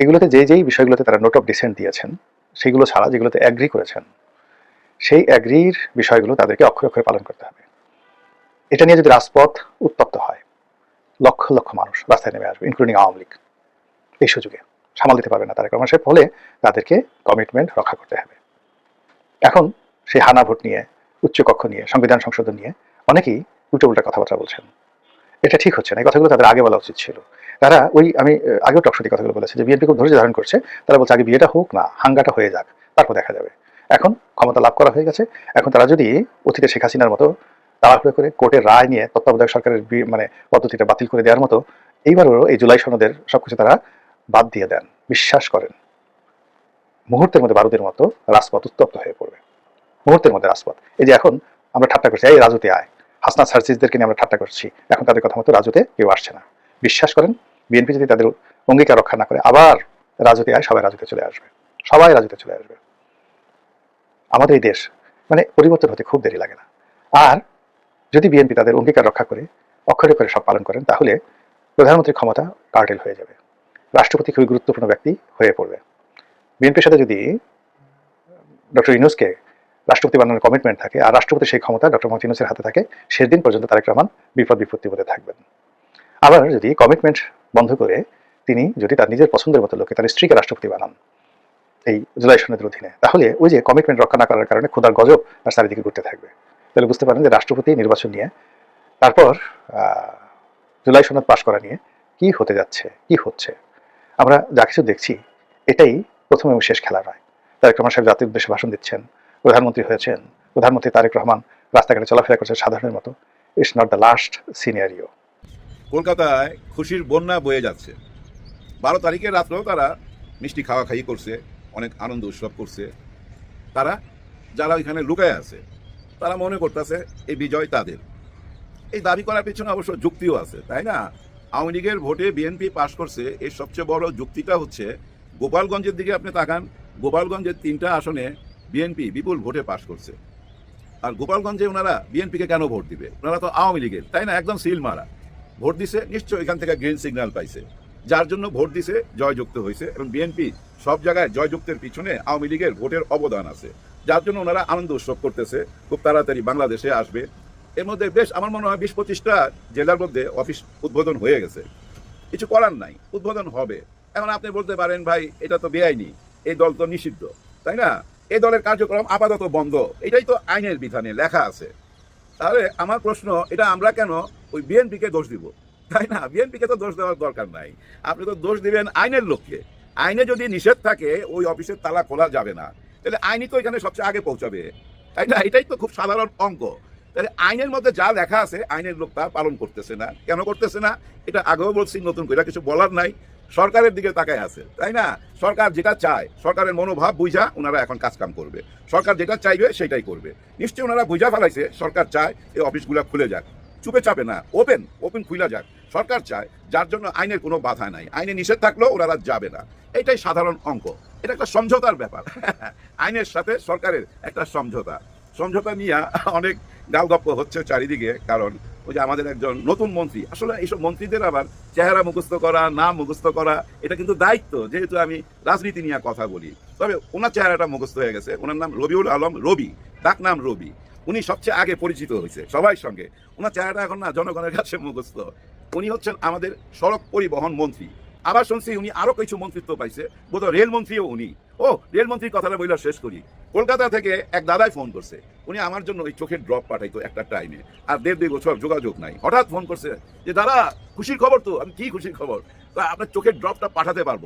এগুলোতে যে যেই বিষয়গুলোতে তারা নোট অফ ডিসেন্ট দিয়েছেন, সেগুলো ছাড়া যেগুলোতে অ্যাগ্রি করেছেন সেই অ্যাগ্রির বিষয়গুলো তাদেরকে অক্ষরে অক্ষরে পালন করতে হবে। এটা নিয়ে যদি রাজপথ উত্তপ্ত হয়, লক্ষ লক্ষ মানুষ রাস্তায় নেমে আসবে ইনক্লুডিং আওয়ামী লীগ। এই সুযোগে সামাল দিতে পারবে না তারেক রহমান সাহেব ফলে তাদেরকে কমিটমেন্ট রক্ষা করতে হবে। এখন সেই হানা ভোট নিয়ে উচ্চকক্ষ নিয়ে, সংবিধান সংশোধন নিয়ে অনেকেই উল্টো উল্টা কথাবার্তা বলছেন। এটা ঠিক হচ্ছে না, এই কথাগুলো তাদের আগে বলা উচিত ছিল। তারা ওই, আমি, আগেও টকশোতে কথাগুলো বলেছি যে বিএনপি খুব ধৈর্য ধারণ করছে, তারা বলছে আগে বিয়েটা হোক না, হাঙ্গাটা হয়ে যাক, তারপর দেখা যাবে। এখন ক্ষমতা লাভ করা হয়ে গেছে। এখন তারা যদি অতীতে শেখ হাসিনার মতো তাড়াহুড়ো করে কোর্টের রায় নিয়ে তত্ত্বাবধায়ক সরকারের মানে পদ্ধতিটা বাতিল করে দেওয়ার মতো, এইবারও এই জুলাই সনদের সবকিছু তারা বাদ দিয়ে দেন, বিশ্বাস করেন। মুহূর্তের মধ্যে বারুদের মতো রাজপথ উত্তপ্ত হয়ে পড়বে। মুহূর্তের মধ্যে রাজপথ। এই যে এখন আমরা ঠাট্টা করছি, এই রাজুতে আয়। হাসনা সার্জিসদেরকে নিয়ে আমরা ঠাট্টা করছি। এখন তাদের কথা মতো রাজুতে কেউ আসছে না। বিশ্বাস করেন, বিএনপি যদি তাদের অঙ্গীকার রক্ষা না করে, আবার রাজুতে আয়, সবাই রাজুতে চলে আসবে। সবাই রাজুতে চলে আসবে। আমাদের এই দেশ মানে পরিবর্তন হতে খুব দেরি লাগে না। আর যদি বিএনপি তাদের অঙ্গীকার রক্ষা করে, অক্ষরে করে সব পালন করেন, তাহলে প্রধানমন্ত্রীর ক্ষমতা কার্টেল হয়ে যাবে। রাষ্ট্রপতি খুবই গুরুত্বপূর্ণ ব্যক্তি হয়ে পড়বে। বিএনপির সাথে যদি ডক্টর ইনুসকে রাষ্ট্রপতি বানানোর কমিটমেন্ট থাকে, আর রাষ্ট্রপতি সেই ক্ষমতা ডক্টর মোহাম্মদ ইউনুসের হাতে থাকে শেষ দিন পর্যন্ত তারেক রহমান বিপদ বিপত্তি বলে থাকবেন। আবার যদি কমিটমেন্ট বন্ধ করে, তিনি যদি তার নিজের পছন্দের মতো লোকে তার স্ত্রীকে রাষ্ট্রপতি বানান এই জুলাই সনদের অধীনে। তাহলে ওই যে কমিটমেন্ট রক্ষা না করার কারণে ক্ষুদার গজব তার চারিদিকে ঘুরতে থাকবে। তাহলে বুঝতে পারেন যে রাষ্ট্রপতি নির্বাচন নিয়ে, তারপর জুলাই সনদ পাশ করা নিয়ে কি হতে যাচ্ছে, কি হচ্ছে? আমরা যা কিছু দেখছি, এটাই প্রথম এবং শেষ খেলা নয় তারেক রহমান সাহেব জাতির উদ্দেশ্যে ভাষণ দিচ্ছেন, প্রধানমন্ত্রী হয়েছেন, প্রধানমন্ত্রী তারেক রহমান রাস্তাঘাটে চলাফেরা করছে সাধারণের মতো it's not the last scenario কলকাতায় খুশির বন্যা বয়ে যাচ্ছে। বারো তারিখের রাত্রেও তারা মিষ্টি খাওয়া খাই করছে। অনেক আনন্দ উৎসব করছে। তারা, যারা ওইখানে লুকায় আছে, তারা মনে করতেছে এই বিজয় তাদের। এই দাবি করার পেছনে অবশ্য যুক্তিও আছে, তাই না? আওয়ামী লীগের ভোটে বিএনপি পাশ করছে, এর সবচেয়ে বড় যুক্তিটা হচ্ছে, গোপালগঞ্জের দিকে আপনি তাকান, গোপালগঞ্জের তিনটা আসনে বিএনপি বিপুল ভোটে পাশ করছে। আর গোপালগঞ্জে ওনারা বিএনপিকে কেন ভোট দিবে? ওনারা তো আওয়ামী লীগের, তাই না? একদম সিল মারা ভোট দিছে নিশ্চয় এখান থেকে গ্রিন সিগন্যাল পাইছে। যার জন্য ভোট দিছে, জয়যুক্ত হয়েছে এবং বিএনপি সব জায়গায় জয়যুক্তের পিছনে আওয়ামী লীগের ভোটের অবদান আছে। যার জন্য ওনারা আনন্দ উৎসব করতেছে, খুব তাড়াতাড়ি বাংলাদেশে আসবে। এর মধ্যে বেশ আমার মনে হয় বিশ পঁচিশটা জেলার মধ্যে অফিস উদ্বোধন হয়ে গেছে। কিছু করার নাই, উদ্বোধন হবে। এখন আপনি বলতে পারেন, ভাই, এটা তো বেআইনি, এই দল তো নিষিদ্ধ। তাই না? এই দলের কার্যক্রম আপাতত বন্ধ। এটাই তো আইনের বিধানে লেখা আছে। তাহলে আমার প্রশ্ন, এটা আমরা কেন ওই বিএনপিকে দোষ দিব? তাই না? বিএনপিকে তো দোষ দেওয়ার দরকার নাই। আপনি তো দোষ দিবেন আইনের লোককে। আইনে যদি নিষেধ থাকে, ওই অফিসের তালা খোলা যাবে না। তাহলে আইনই তো এখানে সবচেয়ে আগে পৌঁছাবে। তাই না? এটাই তো খুব সাধারণ অঙ্ক তাহলে আইনের মধ্যে যা লেখা আছে, আইনের লোক তা পালন করতেছে না। কেন করতেছে না? এটা আগেও বলছি, নতুন করে। কিছু বলার নাই। সরকারের দিকে তাকায় আছে। তাই না? সরকার যেটা চায়, সরকারের মনোভাব বুঝা ওনারা এখন কাজকাম করবে। সরকার যেটা চাইবে, সেটাই করবে। নিশ্চয়ই ওনারা বুঝা ফেলাইছে, সরকার চায় এই অফিসগুলো খুলে যাক। চুপে চাপে না। ওপেন ওপেন খুলে যাক। সরকার চায়, যার জন্য আইনের কোনো বাধা নাই। আইনে নিষেধ থাকলেও ওনারা যাবে না। এটাই সাধারণ অঙ্ক। এটা একটা সমঝোতার ব্যাপার। আইনের সাথে সরকারের একটা সমঝোতা। সমঝোতা নিয়ে অনেক গালগপ্প হচ্ছে চারিদিকে, কারণ ওই যে আমাদের একজন নতুন মন্ত্রী, আসলে এইসব মন্ত্রীদের আবার চেহারা মুখস্থ করা, নাম মুখস্থ করা, এটা কিন্তু দায়িত্ব, যেহেতু আমি রাজনীতি নিয়ে কথা বলি। তবে ওনার চেহারাটা মুখস্থ হয়ে গেছে। ওনার নাম রবিউল আলম রবি, ডাক নাম রবি। উনি সবচেয়ে আগে পরিচিত হয়েছে সবাই সঙ্গে। ওনার চেহারাটা এখন না জনগণের কাছে মুখস্থ। উনি হচ্ছেন আমাদের সড়ক পরিবহন মন্ত্রী। আবার শুনছি উনি আরও কিছু মন্ত্রিত্ব পাইছে বোধ রেলমন্ত্রীও উনি। ও রেলমন্ত্রীর কথাটা বইলা শেষ করি। কলকাতা থেকে এক দাদাই ফোন করছে। উনি আমার জন্য ওই চোখের ড্রপ পাঠাইতো একটা টাইমে। আর দেড় দুই বছর যোগাযোগ নাই। হঠাৎ ফোন করছে যে, দাদা, খুশির খবর তো, আমি কি খুশির খবর? আপনার চোখের ড্রপটা পাঠাতে পারব।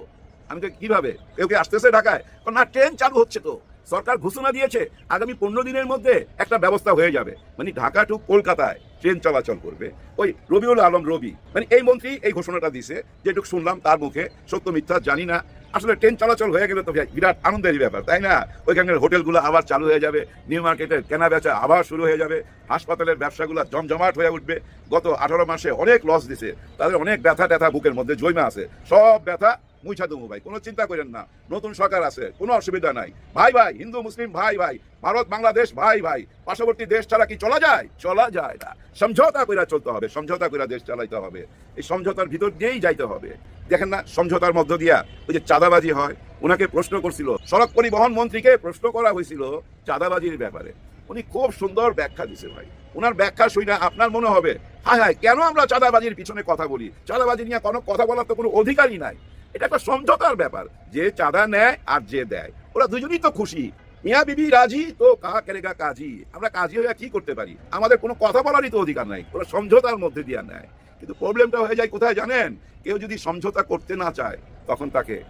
আমি তো কীভাবে? কেউ কি আসতেছে ঢাকায়? না, ট্রেন চালু হচ্ছে তো। সরকার ঘোষণা দিয়েছে, আগামী পনেরো দিনের মধ্যে একটা ব্যবস্থা হয়ে যাবে। মানে ঢাকা টু কলকাতায়। ট্রেন চলাচল করবে। ওই রবিউল আলম রবি মানে এই মন্ত্রী এই ঘোষণাটা দিছে, যেটুকু শুনলাম তার মুখে, সত্য মিথ্যা জানি না। আসলে ট্রেন চলাচল হয়ে গেলে তো বিরাট আনন্দেরই ব্যাপার, তাই না? ওইখানের হোটেলগুলো আবার চালু হয়ে যাবে, নিউ মার্কেটের কেনা বেচা আবার শুরু হয়ে যাবে, হাসপাতালের ব্যবসাগুলো জমজমাট হয়ে উঠবে। গত আঠারো মাসে অনেক লস দিছে, তাদের অনেক ব্যথা ট্যাথা বুকের মধ্যে জৈমা আছে, সব ব্যথা মুইছা দেবো ভাই, কোনো চিন্তা করেন না। নতুন সরকার আছে, কোনো অসুবিধা নাই। ভাই ভাই, হিন্দু, মুসলিম, ভাই ভাই, ভারত, বাংলাদেশ, ভাই ভাই, পার্শ্ববর্তী দেশ ছাড়া কি চলা যায়? চলা যায় না। সমঝোতা কইরা চলতে হবে, সমঝোতা কইরা দেশ চালাইতে হবে। এই সমঝোতার ভিতর দিয়েই যাইতে হবে। দেখেন না, সমঝোতার মধ্য দিয়া ওই যে চাঁদাবাজি হয় ওনাকে প্রশ্ন করছিল, সড়ক পরিবহন মন্ত্রীকে প্রশ্ন করা হয়েছিল চাঁদাবাজির ব্যাপারে। উনি খুব সুন্দর ব্যাখ্যা দিছে ভাই। ওনার ব্যাখ্যা শুনে আপনার মনে হবে, হায় হায়, কেন আমরা চাঁদাবাজির পিছনে কথা বলি? চাঁদাবাজি নিয়ে কোনো কথা বলার তো কোনো অধিকারই নাই। এটা একটা সমঝোতার ব্যাপার। যে চাঁদা নেয় আর যে দেয়। ওরা দুজনেই তো খুশি। মিয়া বিবি রাজি, তো কাহা কেরেগা কাজী? আমরা কাজী হয়ে কি করতে পারি? আমাদের কোনো কথা বলারই তো অধিকার নাই। ওরা সমঝোতার মধ্যে দিয়ে নেয়। কিন্তু প্রবলেমটা হয়ে যায় কোথায় জানেন? কেউ যদি সমঝোতা করতে না চায়, তখন তাকে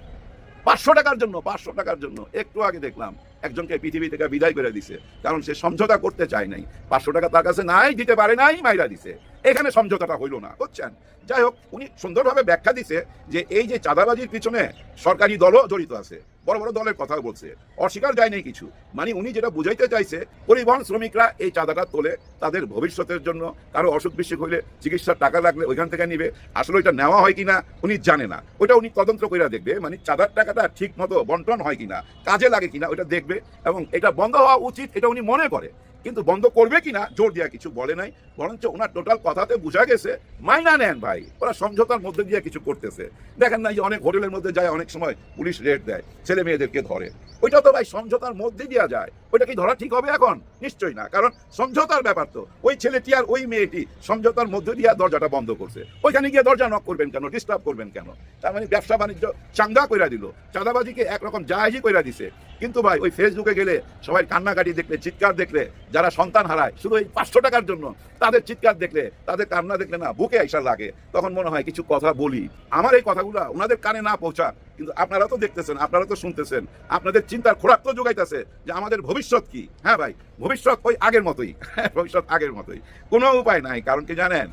পাঁচশো টাকার জন্য, পাঁচশো টাকার জন্য। একটু আগে দেখলাম, একজনকে পৃথিবী থেকে বিদায় করে দিছে, কারণ সে সমঝোতা করতে চায় নাই। পাঁচশো টাকা তার কাছে নাই, দিতে পারে নাই, মাইরা দিছে। এখানে সমঝোতাটা হইল না, বুঝছেন? যাই হোক, উনি সুন্দরভাবে ব্যাখ্যা দিছে যে এই যে চাঁদাবাজির পিছনে সরকারি দলও জড়িত আছে। বড় বড় দলের কথা বলছে। অস্বীকার যায় নেই কিছু। মানে উনি যেটা বুঝাইতে চাইছে, পরিবহন শ্রমিকরা এই চাঁদাটা তোলে তাদের ভবিষ্যতের জন্য। কারও অসুখ বিসুখ হইলে চিকিৎসার টাকা লাগলে ওইখান থেকে নিবে। আসলে ওইটা নেওয়া হয় কিনা, উনি জানে না। ওইটা উনি তদন্ত করে দেখবে। মানে চাঁদার টাকাটা ঠিক মতো বন্টন হয় কিনা, কাজে লাগে কিনা, ওইটা দেখবে। এবং এটা বন্ধ হওয়া উচিত, এটা উনি মনে করে। কিন্তু বন্ধ করবে কিনা জোর দেওয়া কিছু বলে নাই, বরঞ্চ ওনার টোটাল কথাতে বোঝা গেছে, মাইনা নেন ভাই। ওরা সমঝোতার মধ্যে দিয়ে কিছু করতেছে। দেখেন না যে অনেক হোটেলের মধ্যে যায়, অনেক সময় পুলিশ রেড দেয়, ছেলে মেয়েদেরকে ধরে। ওইটা তো ভাই সমঝোতার মধ্যে দেওয়া যায়। ওইটা কি ধরা ঠিক হবে এখন? নিশ্চয়ই না, কারণ সমঝোতার ব্যাপার তো। ওই ছেলেটি আর ওই মেয়েটি সমঝোতার মধ্যে দিয়ে দরজাটা বন্ধ করছে। ওইখানে গিয়ে দরজা নক করবেন কেন? ডিস্টার্ব করবেন কেন? তার মানে ব্যবসা বাণিজ্য চাঙ্গা কইরা দিল। চাঁদাবাজিকে একরকম জাহাজি কইরা দিছে। কিন্তু ভাই, ওই ফেসবুকে গেলে, সবাই কান্নাকাটি দেখলে, চিৎকার দেখলে, যারা সন্তান হারায়, শুধু এই পাঁচশো টাকার জন্য, তাদের চিৎকার দেখলে, তাদের কান্না দেখলে না বুকে আইসা লাগে। তখন মনে হয় কিছু কথা বলি। আমার এই কথাগুলো ওনাদের কানে না পৌঁছা কিন্তু আপনারা তো দেখতেছেন, আপনারা তো শুনতেছেন। আপনাদের চিন্তার খোরাক তো যোগাইতেছে যে আমাদের ভবিষ্যৎ কি? হ্যাঁ ভাই, ভবিষ্যৎ ওই আগের মতোই। ভবিষ্যৎ আগের মতোই। কোনো উপায় নাই, কারণ কি জানেন?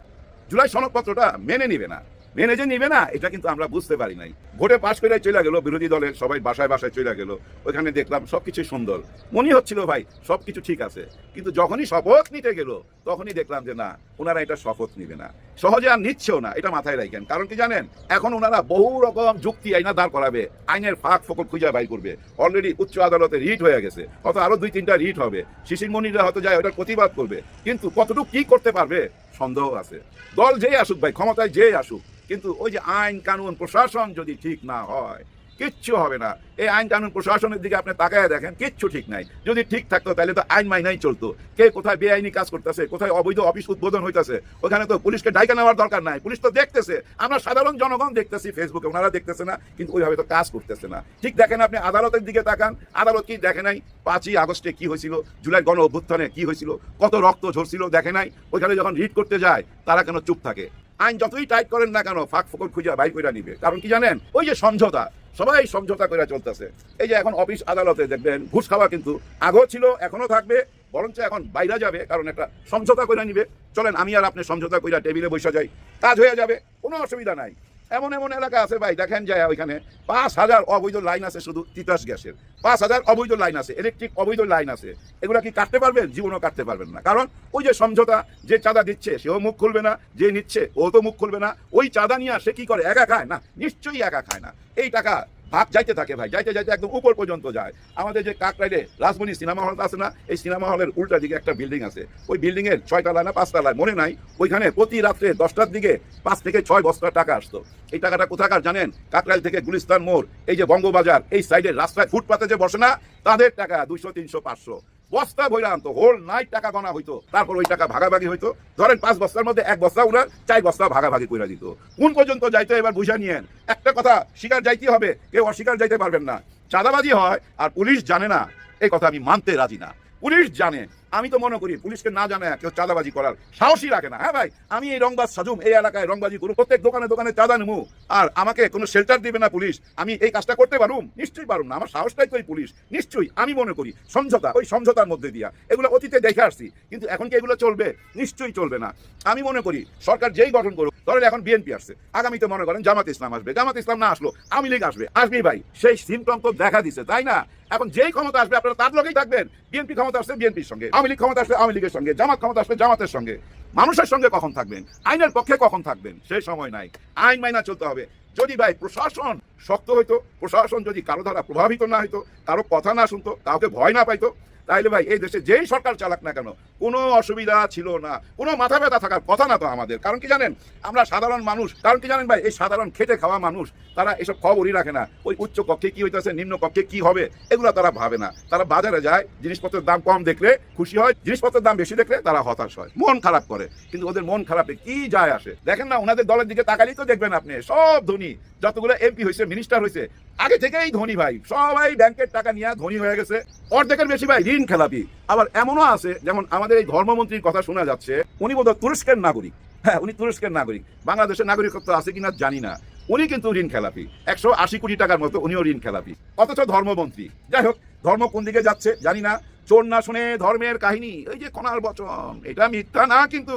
জুলাই সনদপত্রটা মেনে নিবে না। মেনে যে নিবে না, এটা কিন্তু আমরা বুঝতে পারি নাই। ভোটে পাশ করে চলে গেল, বিরোধী দলের সবাই বাসায় বাসায় চলে গেল, ওইখানে দেখলাম সবকিছু সুন্দর। মনে হচ্ছিল ভাই, সবকিছু ঠিক আছে। কিন্তু যখনই শপথ নিতে গেল, তখনই দেখলাম যে না, ওনারা এটা শপথ নিবে না। সহজে আর নিচ্ছেও না, এটা মাথায় রাখেন। কারণ কি জানেন? এখন ওনারা বহু রকম যুক্তি আইনা দাঁড় করাবে, আইনের ফাঁক ফকর খুঁজে বাই করবে। অলরেডি উচ্চ আদালতে রিট হয়ে গেছে হয়তো আরও দুই তিনটা রিট হবে। শিশির মনিরা হয়তো যায়, ওটার প্রতিবাদ করবে। কিন্তু কতটুকু কি করতে পারবে? সন্দেহ আছে। দল যেই আসুক ভাই, ক্ষমতায় যেই আসুক, কিন্তু ওই যে আইন, কানুন, প্রশাসন যদি ঠিক না হয় কিচ্ছু হবে না। এই আইন কানুন প্রশাসনের দিকে আপনি তাকায় দেখেন, কিচ্ছু ঠিক নাই। যদি ঠিক থাকতো, তাহলে তো আইন মাইনাই চলতো। কে কোথায় বেআইনি কাজ করতেছে, কোথায় অবৈধ অফিস উদ্বোধন হইতেছে, ওখানে তো পুলিশকে ডাইকা নেওয়ার দরকার নাই। পুলিশ তো দেখতেছে। আমরা সাধারণ জনগণ দেখতেছি ফেসবুকে ওনারা দেখতেছে না, কিন্তু ওইভাবে তো কাজ করতেছে না। ঠিক দেখেন আপনি আদালতের দিকে তাকান। আদালত কি দেখে নাই? পাঁচই আগস্টে কি হয়েছিল? জুলাই গণ অভ্যুত্থানে কি হয়েছিল? কত রক্ত ঝরছিল দেখে নাই? ওইখানে যখন রিড করতে যায়, তারা কেন চুপ থাকে? আইন যতই টাইট করেন না কেন, ফাঁক ফকর খুঁজে বাইর করে নিবে। কারণ কি জানেন? ওই যে সমঝোতা সবাই সমঝোতা করে চলতেছে। এই যে এখন অফিস আদালতে দেখবেন, ঘুষ খাওয়া কিন্তু আগেও ছিল এখনও থাকবে, বরঞ্চ এখন বাইরে যাবে, কারণ একটা সমঝোতা করে নিবে। চলেন, আমি আর আপনি সমঝোতা করে টেবিলে বসে যাই। কাজ হয়ে যাবে, কোনো অসুবিধা নাই। এমন এমন এলাকা আছে ভাই, দেখেন যায় ওইখানে। পাঁচ হাজার অবৈধ লাইন আছে শুধু তিতাস গ্যাসের। পাঁচ হাজার অবৈধ লাইন আছে ইলেকট্রিক অবৈধ লাইন আছে। এগুলো কি কাটতে পারবেন? জীবনও কাটতে পারবেন না। কারণ ওই যে সমঝোতা, যে চাঁদা দিচ্ছে, সেও মুখ খুলবে না, যে নিচ্ছে, ও তো মুখ খুলবে না। ওই চাঁদা নিয়ে সে কি করে? একা খায় না। নিশ্চয়ই একা খায় না। এই টাকা ভাগ যাইতে থাকে ভাই, যাইতে যাইতে একদম উপর পর্যন্ত যায়। আমাদের যে কাকরাইলে রাজমণি সিনেমা হল আছে না, এই সিনেমা হলের উল্টা দিকে একটা বিল্ডিং আছে। ওই বিল্ডিংয়ের ছয়টা ছয়তলা না পাঁচতলায় মনে নাই? ওইখানে প্রতি রাত্রে দশটার দিকে পাঁচ থেকে ছয় বস্তার টাকা আসতো। এই টাকাটা কোথাকার জানেন? কাকরাইল থেকে গুলিস্তান মোড়, এই যে বঙ্গবাজার, এই সাইডের রাস্তায় ফুটপাতে যে বসে না, তাদের টাকা দুইশো, তিনশো, পাঁচশো। বস্তা ভইরা আনতো হোল নাইট টাকা গনা হইতো, তারপর ওই টাকা ভাগাভাগি হইতো। ধরেন পাঁচ বস্তার মধ্যে এক বস্তা উনার চার বস্তা ভাগাভাগি করে দিত। কোন পর্যন্ত যাইতো এবার বুঝা নিয়েন। একটা কথা স্বীকার যাইতে হবে, কেউ অস্বীকার যাইতে পারবেন না। চাঁদাবাজি হয় আর পুলিশ জানে না, এই কথা আমি মানতে রাজি না। পুলিশ জানে আমি তো মনে করি পুলিশকে না জানে কেউ চাঁদাবাজি করার সাহসই রাখে না। হ্যাঁ ভাই? আমি এই রংবাজ সাজুম, এই এলাকায় রংবাজি করুম প্রত্যেক দোকানে দোকানে চাঁদা নেব। আর আমাকে কোনো শেল্টার দিবে না পুলিশ। আমি এই কাজটা করতে পারুম? নিশ্চয়ই পারুম না। আমার সাহসটাই তো এই পুলিশ। নিশ্চয়ই, আমি মনে করি সমঝোতা, ওই সমঝোতার মধ্যে দিয়া। এগুলো অতীতে দেখে আসছি, কিন্তু এখন কি এগুলো চলবে? নিশ্চয়ই চলবে না। আমি মনে করি সরকার যেই গঠন করুক, ধরেন এখন বিএনপি আসছে। আগামীতে মনে করেন জামাত ইসলাম আসবে। জামাত ইসলাম না আসলো, আওয়ামী লীগ আসবে। আসবেই ভাই। সেই সিমটম তো দেখা দিছে, তাই না? এখন যেই ক্ষমতা আসবে, আপনারা তার লগেই থাকবেন বিএনপি ক্ষমতা আসবে বিএনপির সঙ্গে, আওয়ামী লীগ ক্ষমতা আসবে আওয়ামী লীগের সঙ্গে, জামাত ক্ষমতা আসবে জামাতের সঙ্গে। মানুষের সঙ্গে কখন থাকবেন? আইনের পক্ষে কখন থাকবেন? সেই সময় নাই। আইন মাইনা চলতে হবে। যদি ভাই প্রশাসন শক্ত হইতো, প্রশাসন যদি কারও দ্বারা প্রভাবিত না হইতো, কারও কথা না শুনতো, কাউকে ভয় না পাইতো তাইলে ভাই, এই দেশে যেই সরকার চালাক না কেন, কোনো অসুবিধা ছিল না। কোনো মাথা ব্যথা থাকার কথা না তো আমাদের। কারণ কি জানেন, আমরা সাধারণ মানুষ। কারণ কি জানেন ভাই, এই সাধারণ খেটে খাওয়া মানুষ, তারা এসব খবরই রাখে না। ওই উচ্চ কক্ষে কি হইতেছে, নিম্ন কক্ষে কি হবে, এগুলো তারা ভাবে না। তারা বাজারে যায়, জিনিসপত্রের দাম কম দেখলে খুশি হয়, জিনিসপত্রের দাম বেশি দেখলে তারা হতাশ হয়। মন খারাপ করে। কিন্তু ওদের মন খারাপে কি যায় আসে? দেখেন না, ওনাদের দলের দিকে তাকালেই তো দেখবেন আপনি, সব ধনী। যতগুলো এমপি হয়েছে মিনিস্টার হয়েছে, আগে থেকেই ধনী ভাই, সবাই ব্যাংকের টাকা নিয়ে ধনী হয়ে গেছে, অর্ধেকের বেশি ভাই ঋণ খেলাপি। আবার এমনও আছে, যেমন আমাদের এই ধর্মমন্ত্রীর কথা শোনা যাচ্ছে, উনি বোধহয় তুরস্কের নাগরিক। হ্যাঁ উনি তুরস্কের নাগরিক। বাংলাদেশের নাগরিকত্ব আছে কিনা জানি না। উনি কিন্তু ঋণ খেলাপি। একশো আশি কোটি টাকার মতো উনিও ঋণ খেলাপি। অথচ ধর্মমন্ত্রী। যাই হোক, ধর্ম কোন দিকে যাচ্ছে জানি না। চোর না শুনে ধর্মের কাহিনী। এই যে কণার বচন, এটা মিথ্যা না কিন্তু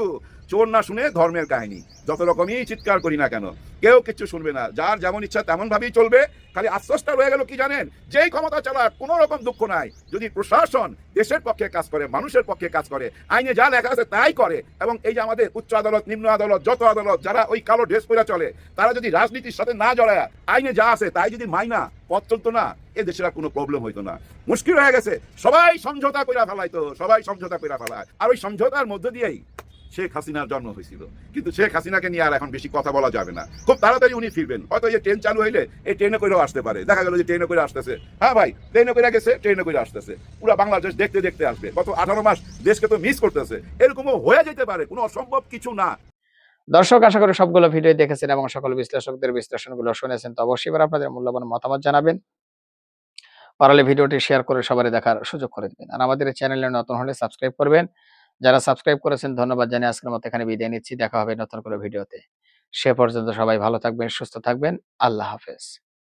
চোর না শুনে ধর্মের কাহিনী। যত রকমই চিৎকার করি না কেন, কেউ কিচ্ছু শুনবে না। যার যেমন ইচ্ছা তেমন ভাবেই চলবে। খালি আশ্বাসটা রয়ে গেল কি জানেন? যেই ক্ষমতা চালাক, কোনো রকম দুঃখ নাই। যদি প্রশাসন দেশের পক্ষে কাজ করে, মানুষের পক্ষে কাজ করে, আইনে যা লেখা আছে তাই করে, এবং এই যে আমাদের উচ্চ আদালত, নিম্ন আদালত, যত আদালত, যারা ওই কালো ড্রেস পরে চলে, তারা যদি রাজনীতির সাথে না জড়ায়, আইনে যা আছে তাই যদি মাইনা, পথ চলতো না, এ দেশের আর কোনো প্রবলেম হইতো না। মুশকিল হয়ে গেছে। সবাই সমঝোতা কইরা ফেলাইতো, সবাই সমঝোতা কইরা ফেলায়। আর ওই সমঝোতার মধ্য দিয়েই শেখ হাসিনার জন্ম হয়েছিল। কিন্তু শেখ হাসিনাকে নিয়ে আর এখন বেশি কথা বলা যাবে না। খুব তাড়াতাড়ি উনি ফিরবেন। হয়তো এই ট্রেন চালু হইলে এই ট্রেনে করেও আসতে পারে। দেখা গেল যে ট্রেনে করে আসতেছে। হ্যাঁ ভাই, ট্রেনে করে গেছে, ট্রেনে করে আসতেছে। পুরো বাংলাদেশ দেখতে দেখতে আসবে। গত আঠারো মাস দেশকে তো মিস করতেছে। এরকমও হয়ে যেতে পারে। কোনো অসম্ভব কিছু না। দর্শক, আশা করি সবগুলো ভিডিও দেখেছেন এবং সকল বিশ্লেষকদের বিশ্লেষণগুলো শুনেছেন। তো অবশ্যই এবার আপনাদের মূল্যবান মতামত জানাবেন। পারলে ভিডিওটি শেয়ার করে সবারই দেখার সুযোগ করে দেবেন। আর আমাদের চ্যানেলে নতুন হলে সাবস্ক্রাইব করবেন। যারা সাবস্ক্রাইব করেছেন, ধন্যবাদ জানিয়ে আজকের মতো এখানে বিদায় নিচ্ছি। দেখা হবে নতুন করে ভিডিওতে। সে পর্যন্ত সবাই ভালো থাকবেন, সুস্থ থাকবেন। আল্লাহ হাফেজ।